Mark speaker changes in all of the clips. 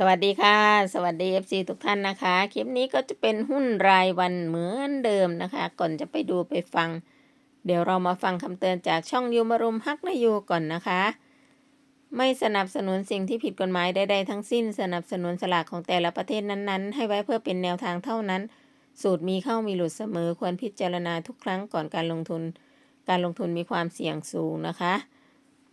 Speaker 1: สวัสดีค่ะ สวัสดี FC ทุกท่านนะคะ คลิปนี้ก็จะเป็นหุ้นรายวันเหมือนเดิมนะคะ ก่อนจะไปดูไปฟัง เดี๋ยวเรามาฟังคำเตือนจากช่องยูมารุมฮักนายูก่อนนะคะ ไม่สนับสนุนสิ่งที่ผิดกฎหมายใดๆทั้งสิ้น สนับสนุนสลากของแต่ละประเทศนั้นๆ ให้ไว้เพื่อเป็นแนวทางเท่านั้น สูตรมีเข้ามีหลุดเสมอ ควรพิจารณาทุกครั้งก่อนการลงทุน การลงทุนมีความเสี่ยงสูงนะคะ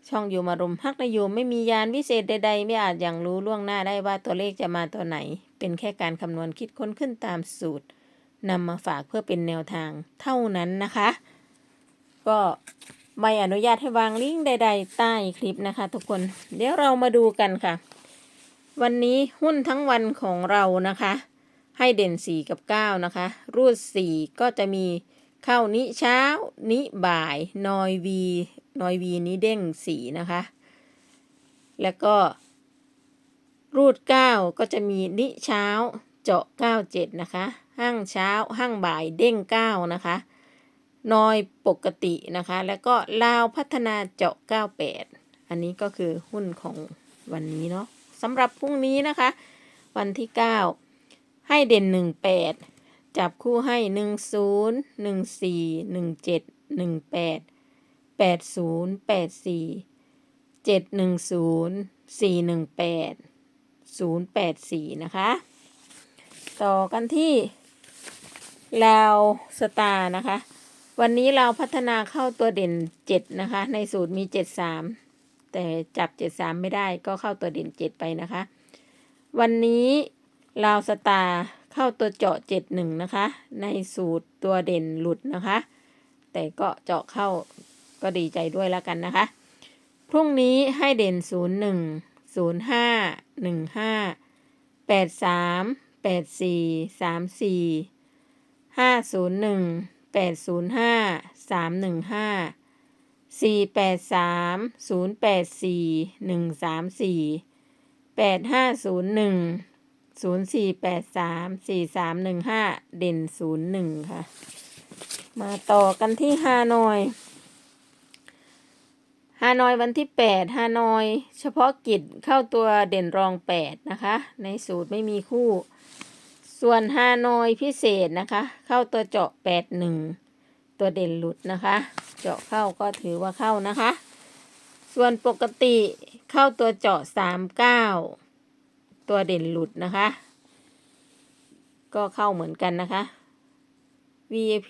Speaker 1: ช่องอยู่มารุมฮักนายูไม่มียานวิเศษใดๆ ไม่อาจอย่างรู้ล่วงหน้าได้ว่าตัวเลขจะมาตัวไหน เป็นแค่การคำนวณคิดค้นขึ้นตามสูตรนำมาฝากเพื่อเป็นแนวทางเท่านั้นนะคะ ก็ไม่อนุญาตให้วางลิงก์ใด ๆ ใต้คลิปนะคะ ทุกคน เดี๋ยวเรามาดูกันค่ะ วันนี้หุ้นทั้งวันของเรานะคะ ให้เด่น 4 กับ 9 นะคะ รูด 4 ก็จะมีเข้านิเช้า นิบ่าย นอยวี นอยวีนี้เด้ง4นะคะ แล้วก็ รูด 9 ก็จะมีนิเช้าเจาะ 97 นะคะ ห้างเช้าห้างบ่ายเด้ง 9 นะคะ นอยปกตินะคะ แล้วก็ลาวพัฒนาเจาะ 98 อันนี้ก็คือหุ้นของวันนี้เนาะสำหรับพรุ่งนี้นะคะ วันที่ 9 ให้เด่น 18 จับคู่ให้ 10 14 17 18 80 84 710 418 084นะคะ ต่อกันที่ลาวสตาร์นะคะ วันนี้เราพัฒนาเข้าตัวเด่น7นะคะ ในสูตรมี73แต่จับ73ไม่ได้ก็เข้าตัวเด่น7ไปนะคะ วันนี้ลาวสตาร์เข้าตัวเจาะ71นะคะ ในสูตรตัวเด่นหลุดนะคะ แต่ก็เจาะเข้า ก็ดีใจด้วยแล้วกันนะคะ พรุ่งนี้ให้เด่น 01 05 15 83 84 34 501 805 315 483 084 134 8501 0483 4315 เด่น 01 ค่ะ มาต่อกันที่ฮานอย ฮานอยวันที่ 8 ฮานอยเฉพาะกิจเข้าตัวเด่นรอง 8 นะคะ ในสูตรไม่มีคู่ ส่วนฮานอยพิเศษนะคะ เข้าตัวเจาะ 81 ตัวเด่นหลุดนะคะ เจาะเข้าก็ถือว่าเข้านะคะ ส่วนปกติเข้าตัวเจาะ 39 ตัวเด่นหลุดนะคะ ก็เข้าเหมือนกันนะคะ VIP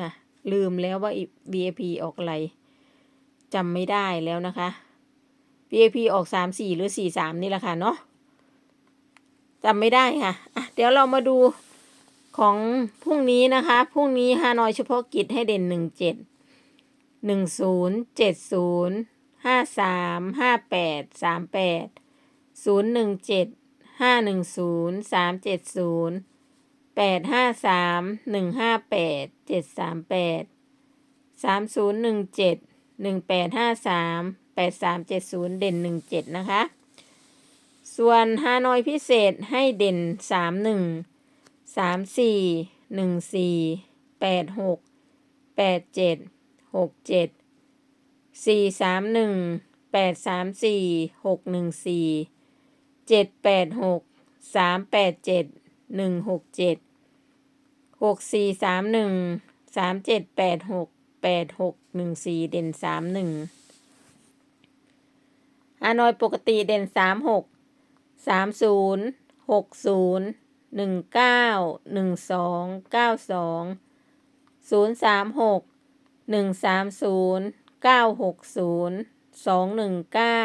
Speaker 1: นะลืมแล้วว่า VIP ออกอะไร จำไม่ได้แล้วนะคะ VIP ออก 34 หรือ 43 นี่แหละค่ะเนาะจำไม่ได้ค่ะะเดี๋ยวเรามาดูของพรุ่งนี้นะคะ พรุ่งนี้ฮานอยเฉพาะกิจให้เด่น 17 10 70 53 58 38 017 510 370 853 158 738 3017 1853 8370 เด่น 17 นะคะ ส่วนฮานอยพิเศษให้เด่น 31 34 14 86 87 67 431 834 614 786 387 167 6431 3786 แปดหกหนึ่งสี่เด่นสามหนึ่งฮานอยปกติเด่นสามหกสามศูนย์หกศูนย์หนึ่งเก้าหนึ่งสองเก้าสองศูนย์สามหกหนึ่งสามศูนย์เก้าหกศูนย์สองหนึ่งเก้า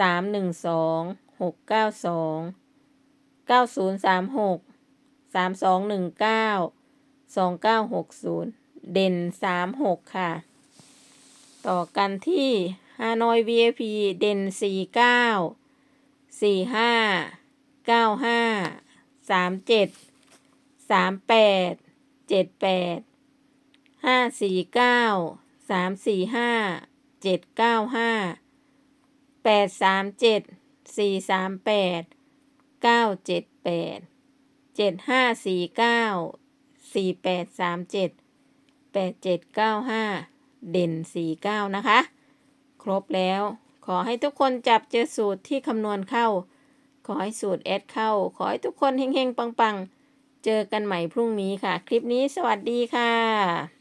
Speaker 1: สามหนึ่งสองหกเก้าสองเก้าศูนย์สามหกสามสองหนึ่งเก้าสองเก้าหกศูนย์ เด่น36ค่ะ ต่อกันที่ฮานอย VIP เด่น49 45 95 37 38 78 549 345 795 837 438 978 7549 4837 8795เด่ น49นะคะ ครบแล้ว ขอให้ทุกคนจับเจอสูตรที่คำนวณเข้า ขอให้สูตรแอดเข้า ขอให้ทุกคนเฮงๆ ปังๆ เจอกันใหม่พรุ่งนี้ค่ะ คลิปนี้สวัสดีค่ะ